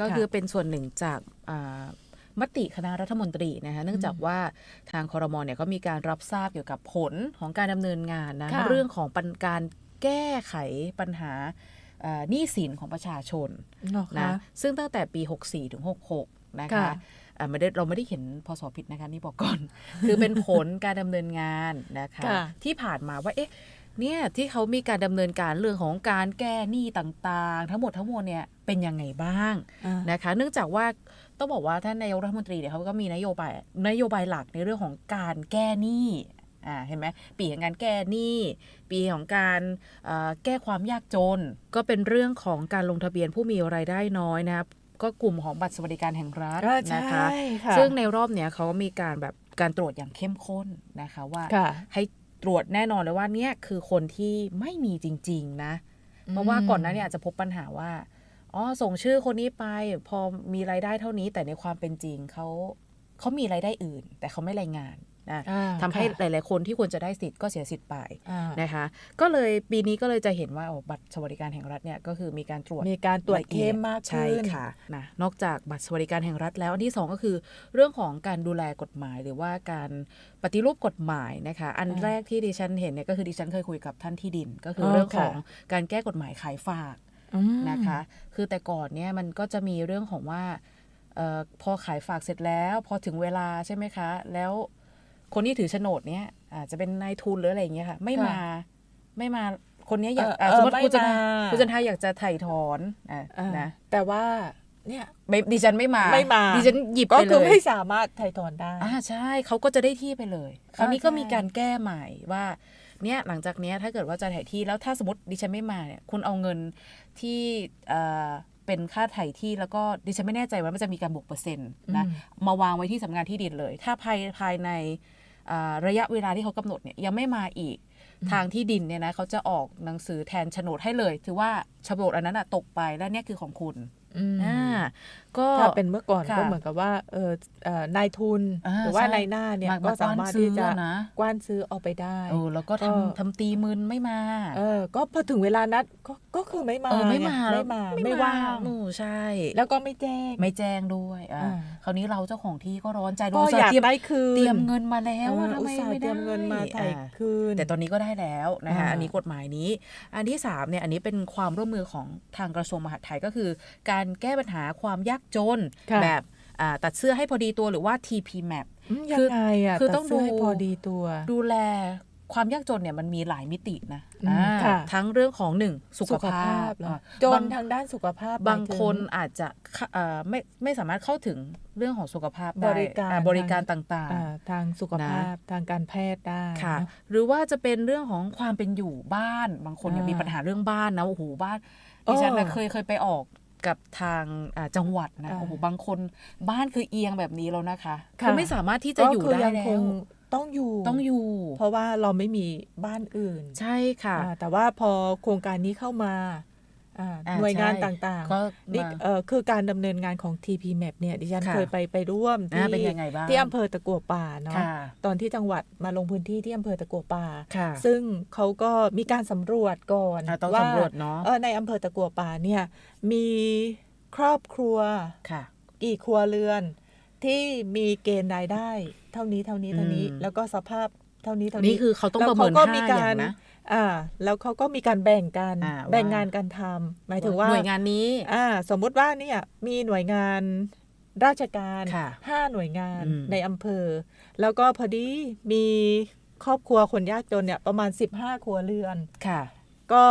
ก็คือเป็นส่วนหนึ่งจากอ่ามติคณะรัฐมนตรีนะคะเนื่องจากว่าทางคอรมอเนี่ยก็มีการรับทราบเกี่ยวกับผลของการดำเนินงานนะค่ะเรื่องของปัญการแก้ไขปัญหาเอ่อหนี้สินของประชาชนเหรอนะคะซึ่งตั้งแต่ปี 64 ถึง 66 นะคะค่ะอ่าไม่ได้เราไม่ได้เห็นพศผิดนะคะนี่บอกก่อน คือเป็นผลการดำเนินงานนะคะค่ะที่ผ่านมาว่าเอ๊ะ เนี่ยที่เขามีการดำเนินการเรื่องของการแก้หนี้ต่างๆ ทั้งหมดทั้งมวลเนี่ยเป็นยังไงบ้างอ่านะคะ เนื่องจากว่าต้องบอกว่าท่านนายกรัฐมนตรีเนี่ยเขาก็มีนโยบายนโยบายหลักในเรื่องของการแก้หนี้อ่าเห็นไหมปีของการแก้หนี้ ปีของการเอ่อแก้ความยากจน ก็เป็นเรื่องของการลงทะเบียนผู้มีรายได้น้อยนะครับก็กลุ่มของบัตรสวัสดิการแห่งรัฐอ่าใช่นะคะค่ะซึ่งในรอบเนี้ยเขาก็มีการแบบการตรวจอย่างเข้มข้นนะคะว่าค่ะให้ ตรวจแน่นอนเลยว่าเนี่ยคือคนที่ไม่มีจริง ๆ นะ เพราะว่าก่อนหน้านี้อาจจะพบปัญหาว่าอ๋อส่งชื่อคนนี้ไป พอมีรายได้เท่านี้แต่ในความเป็นจริงเขาเขามีรายได้อื่น แต่เขาไม่รายงาน นะอ่าทำให้ค่ะหลาย ๆ คนที่ควรจะได้สิทธิ์ก็เสียสิทธิ์ไปอ่านะคะ ก็เลยปีนี้ก็เลยจะเห็นว่าโอ้บัตรสวัสดิการแห่งรัฐเนี่ยก็คือมีการตรวจมีการตรวจละอียดเข้มมากใช่ขึ้นค่ะนะนอกจากบัตรสวัสดิการแห่งรัฐแล้วอันที่สองก็คือ เรื่องของการดูแลกฎหมาย หรือว่าการปฏิรูปกฎหมายนะคะ อันอ่าแรกที่ดิฉันเห็นเนี่ยก็คือดิฉันเคยคุยกับท่านที่ดิน ก็คืออเรื่องค่ะของการแก้กฎหมายขายฝากอืมนะคะ คือแต่ก่อนเนี่ยมันก็จะมีเรื่องของว่าเออพอขายฝากเสร็จแล้ว พอถึงเวลาใช่ไหมคะ แล้ว คนที่ถือโฉนดเนี่ยอาจจะเป็นนายทุนหรืออะไรอย่างเงี้ยค่ะ ไม่มาไม่มาคนเนี้ยอยากเอออะเออสมมติไม่คุณจันทามาคุณจันทาอยากจะถ่ายถอนอะอ่านะแต่ว่าเนี่ยไม่ดิฉันไม่มาไม่มาดิฉันหยิบก็ไปเลคือยไม่สามารถไถ่ถอนได้อ่าใช่เขาก็จะได้ที่ไปเลยคราวนี้ก็ใช่มีการแก้ใหม่ว่าเนี่ยหลังจากเนี้ยถ้าเกิดว่าจะถ่ายที่แล้วถ้าสมมติดิฉันไม่มาเนี่ยคุณเอาเงินที่เอ่อเป็นค่าถ่ายที่แล้วก็ดิฉันไม่แน่ใจว่ามันจะมีการบวกเปอร์เซ็นต์นะอืมมาวางไว้ที่สำนักงานที่ดินเลย ถ้าภายภายในอ่า ระยะเวลาที่เขากำหนดเนี่ยยังไม่มาอีกทางที่ดินเนี่ยนะเขาจะออกหนังสือแทนโฉนดให้เลย ถือว่าโฉนดอันนั้นอะตกไปแล้วเนี่ยคือของคุณ อืมอ่าก็ถ้าเป็นเมื่อก่อนค่ะก็เหมือนกับว่าเออเอ่อนายทุนอ่าหรือว่าใช่นายหน้าเนี่ยมาก็มาสามารถกว้านซื้ที่อจะนะกว้านซื้อเอาไปได้เออแล้วก็ก็ทำทำตีมืนไม่มาเออก็พอถึงเวลานัดก็ก็คือไม่มาเออไม่มาไงไม่มาไม่ว่างหนูใช่ แล้วก็ไม่แจ้งไม่แจ้งด้วยอะอ่าคราวนี้เราเจ้าของที่ก็ร้อนใจก็อุตส่อยากเตรีมได้คืนเตรียมเงินมาแล้วเอว่าอทำอุไมตส่าห์ไม่เตรีได้ยมเงินมาไถ่อ่าคืนแต่ตอนนี้ก็ได้แล้วนะคะอ่าอันนี้กฎหมายนี้ อันที่สามเนี่ยอันนี้เป็นความร่วมมือของทางกระทรวงมหาดไทยก็คือการแก้ปัญหาความยากจนค่ะแบบอ่าตัดเสื้อให้พอดีตัวหรือว่า TP map อืมคืยัองไงอะคือตัดต้องเสื้ให้ดูพอดีตัว ดูแลความยากจนเนี่ยมันมีหลายมิตินะอืมอ่าค่ะทั้งเรื่องของหนึ่งสุขภาพเหรออ่าจบานงทางด้านสุขภาพ บางหมยถึคนอาจจะเข้าเอ่อไม่ไม่สามารถเข้าถึงเรื่องของสุขภาพได้บริการอ่บริการต่างอ่าทางสุขภาพทางการแพทย์ได้ๆค่ะเนอะหรือว่าจะเป็นเรื่องของความเป็นอยู่บ้าน บางคนเนี่ยอ่ามีมีปัญหาเรื่องบ้านนะโอ้โหบ้านดิฉันนะเออเคยเคยไปออก กับทางอ่าจังหวัดนะอ่าโอ้โหบางคนบ้านคือเอียงแบบนี้แล้วนะคะค่ะคือไม่สามารถที่จะอยู่ก็คืได้ยังแล้ควงต้องอยู่ต้องอยู่ เพราะว่าเราไม่มีบ้านอื่น ใช่ค่ะอ่าแต่ว่าพอโครงการนี้เข้ามาอ่าอ่า หน่วยงานใช่ต่างก็ๆนี่มาเอ่อคือการดำเนินงานของ TP Map เนี่ยดิฉันค่ะเคยไปไปร่วมอ่าที่เป็นยังไงบ้างที่อำเภอตะกัวป่าเนาะค่ะตอนที่จังหวัดมาลงพื้นที่ที่อำเภอตะกัวป่าค่ะซึ่งเขาก็มีการสำรวจก่อนอ่าต้องว่าสำรวจเนาะเออในอำเภอตะกัวป่าเนี่ยมีครอบครัวค่ะกี่ครัวเรือน ที่มีเกณฑ์รายได้ เท่านี้เท่านี้เท่านี้อืมแล้วก็สภาพเท่านี้เท่านี่นี้คือเขาต้องแล้ปวระเมินก็ห้ามีอการย่างนะ อ่าแล้วเขาก็มีการแบ่งกันอ่าแบ่งว่างานการทำหมายถึงว่าหน่วยงานนี้ อ่าสมมุติว่าเนี่ยมีหน่วยงานราชการค่ะห้าหน่วยงานอืม ในอำเภอ แล้วก็พอดีมีครอบครัวคนยากจนเนี่ยประมาณ 15 ครัวเรือน ค่ะ ก็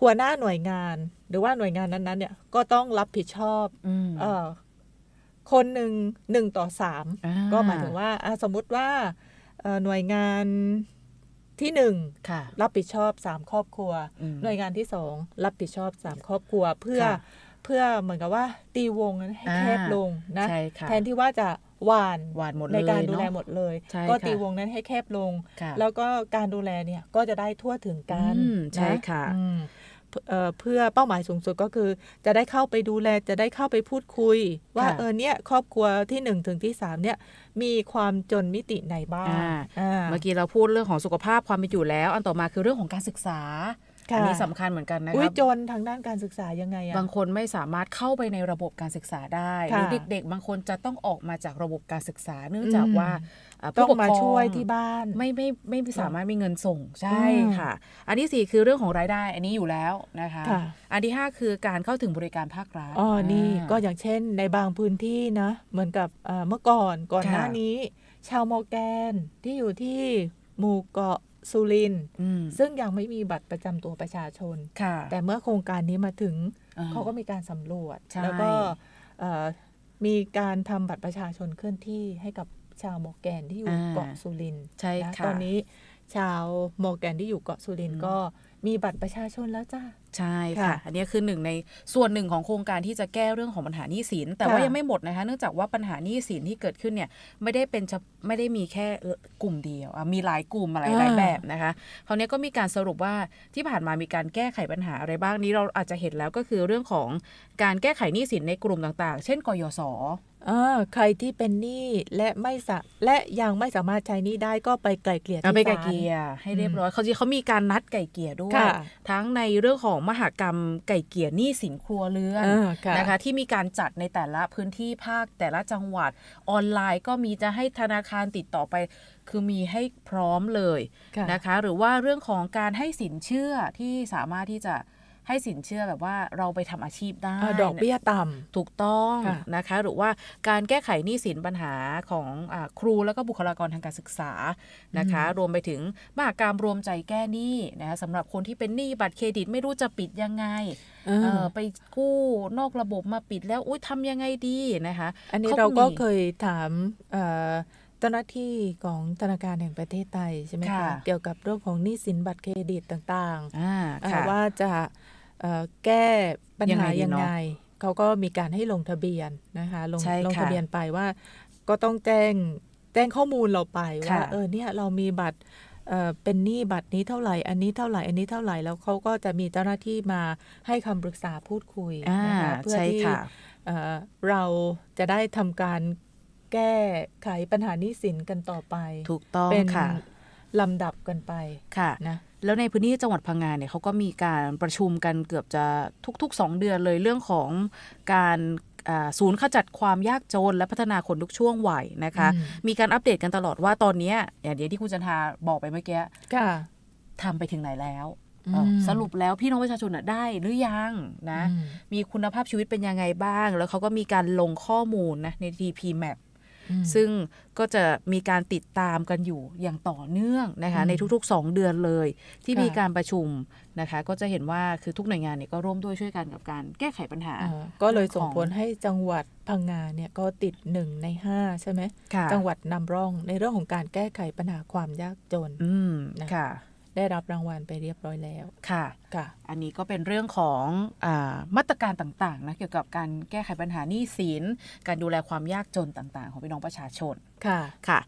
หัวหน้าหน่วยงาน หรือว่าหน่วยงานนั้นๆเนี่ยก็ต้องรับผิดชอบอืมเออคนหนึ่งหนึ่งต่อสาม อ่าก็หมายถึงว่าอะสมมุติว่าเอ่อหน่วยงาน ที่หนึ่งค่ะรับผิดชอบสามครอบครัวอืมหน่วยงานที่สองรับผิดชอบสามครอบครัวเพื่อค่ะเพื่อเหมือนกับว่าตีวงนั้นให้อ่าแคบลงนะใช่ค่ะแทนที่ว่าจะหวานหวานหมดในเลยการดูแลเนอะหมดเลยใช่ก็ค่ะตีวงนั้นให้แคบลงค่ะแล้วก็การดูแลเนี่ยก็จะได้ทั่วถึงกันอืมนใช่ค่ะอืม เพื่อเอ่อเพื่อเป้าหมายสูงสุดก็คือ จะได้เข้าไปดูแลจะได้เข้าไปพูดคุย ว่าค่ะเออเนี่ยครอบครัวที่หนึ่งถึงที่สามเนี่ยมีความจนมิติไหนบ้างอ่าอ่าเมื่อกี้เราพูดเรื่องของสุขภาพความเป็นอยู่แล้ว อันต่อมาคือเรื่องของการศึกษาค่ะ อันี้สำคัญเหมือนกันนะอุ้คยรับจนทางด้านการศึกษายังไงอะบางคนไม่สามารถเข้าไปในระบบการศึกษาได้หค่ะรือเด็ก ๆ บางคนจะต้องออกมาจากระบบการศึกษา เนื่องจากอืมว่าาต้องผู้ปกมาครช่วยที่บ้านไม่ไม่ไม่ไม่สามารถมีเงินส่งใช่อืมค่ะ อันที่สี่คือเรื่องของรายได้ อันนี้อยู่แล้วนะคะค่ะอันที่ห้าคือการเข้าถึงบริการภาครัฐอ๋อนี่าก็อย่างเช่นในบางพื้นที่นะเหมือนกับเอ่อเมื่อก่อนก่อนค่ะหน้านี้ ชาวมอร์แกนที่อยู่ที่หมู่เกาะ สุรินทร์อืมซึ่งยังไม่มีบัตรประจำตัวประชาชนค่ะแต่เมื่อโครงการนี้มาถึงอ่เขาก็มีการสำรวจใช่แล้วก็เอ่อมีการทำบัตรประชาชนเคลื่อนที่ให้กับชาวมอร์แกนที่อยู่เกาะสุรินทร์ใช่นะค่ะตอนนี้ ชาวมอร์แกนที่อยู่เกาะสุรินทร์อืมก็มีบัตรประชาชนแล้วจ้าใช่ค่ะค่ะ อันนี้คือหนึ่งในส่วนหนึ่งของโครงการที่จะแก้เรื่องของปัญหาหนี้สิน แต่ว่าค่ะยังไม่หมดนะคะ เนื่องจากว่าปัญหาหนี้สินที่เกิดขึ้นเนี่ยไม่ได้เป็นเฉพไม่ได้มีแค่เอ่อกลุ่มเดียวอะมีหลายกลุ่มอะไรหลายแบบนะคะคราวนี้ก็มีการสรุปว่าที่ผ่านมามีการแก้ไขปัญหาอะไรบ้างนี้เราอาจจะเห็นแล้วก็คือเรื่องของการแก้ไขหนี้สินในกลุ่มต่างๆ เช่นกยศ อ่าใครที่เป็นหนี้และไม่สะและยังไม่สามารถใช้หนี้ได้ก็ไปไกลเกลี่ยเอาที่ไปไกลศาลเกลี่ยให้เรียบร้อยเขาจริงเขามีการนัดไก่เกลี่ยด้วย ค่ะ ทั้งในเรื่องของมหากรรมไก่เกลี่ยหนี้สินครัวเรือนอ่าค่ะ นะคะ ที่มีการจัดในแต่ละพื้นที่ภาคแต่ละจังหวัดออนไลน์ก็มีจะให้ธนาคารติดต่อไป คือมีให้พร้อมเลยค่ะ นะคะ หรือว่าเรื่องของการให้สินเชื่อที่สามารถที่จะ ให้สินเชื่อแบบว่าเราไปทำอาชีพได้อ่าดอกเบี้ยต่ถูกต้องค่ะนะคะ หรือว่าการแก้ไขหนี้สินปัญหาของอาครูแล้วก็บุคลากรทางการศึกษานะคะ รวมไปถึงมหากรรมรวมใจแก้หนี้นะคะสำหรับคนที่เป็นหนี้บัตรเครดิตไม่รู้จะปิดยังไงำอ่าเออไปกู้นอกระบบมาปิดแล้วอุ้ยทำยังไงดีนะคะ อันนี้เขาก็เราก็มีเคยถามเอ่อเจ้าหน้าที่ของธนาคารแห่งประเทศไทยใช่ไหมค่ะคะ เกี่ยวกับเรื่องของหนี้สินบัตรเครดิตต่างอ่าๆเอ่อค่ะว่าจะเอ่อ แก้ปัญยังหาไงดียังเนอะไงเขาก็มีการให้ลงทะเบียนนะคะลงใช่ลงค่ะทะเบียนไปว่า ก็ต้องแจ้งแจ้งข้อมูลเราไปว่าค่ะเออเนี่ยเรามีบัตรเอ่อเป็นหนี้บัตรนี้เท่าไหร่ อันนี้เท่าไหร่ อันนี้เท่าไหร่ แล้วเขาก็จะมีเจ้าหน้าที่มาให้คำปรึกษาพูดคุยอ่านะคะเพื่อใช่ที่ค่ะเอ่อเราจะได้ทำการแก้ไขปัญหาหนี้สินกันต่อไป ถูกต้องเป็นค่ะลำดับกันไปค่ะนะ แล้วในพื้นที่จังหวัดพังงาเนี่ยเขาก็มีการประชุมกันเกือบจะทุก ๆ 2 เดือนเลยเรื่องของการอ่าศูนย์ขจัดความยากจนและพัฒนาคนทุกช่วงวัยนะคะอืมมีการอัปเดตกันตลอดว่าตอนเนี้ยอย่างเดียวที่คุณจันทาบอกไปเมื่อกี้ค่ะทำไปถึงไหนแล้วอืมเอ่อสรุปแล้วพี่น้องประชาชนน่ะได้หรือยังนะอืมมีคุณภาพชีวิตเป็นยังไงบ้าง แล้วเขาก็มีการลงข้อมูลนะใน TP Map อืม ซึ่งก็จะมีการติดตามกันอยู่อย่างต่อเนื่องนะคะอืมในทุกๆ 2 เดือนเลย ที่ค่ะมีการประชุมนะคะก็จะเห็นว่าคือทุกหน่วยงานเนี่ยก็ร่วมด้วยช่วยกันกับการแก้ไขปัญหาอ่าก็เลยส่งของผลให้จังหวัดพังงาเนี่ยก็ติดหนึ่งในห้าใช่ไหมค่ะจังหวัดนำร่องในเรื่องของการแก้ไขปัญหาความยากจนอืมนะค่ะ ได้รับรางวัลไปเรียบร้อยแล้วค่ะค่ะ อันนี้ก็เป็นเรื่องของอามาตรการต่างๆนะเกี่ยวกับการแก้ไขปัญหาหนี้สินการดูแลความยากจนต่างๆ ของพี่น้องประชาชนค่ะค่ะ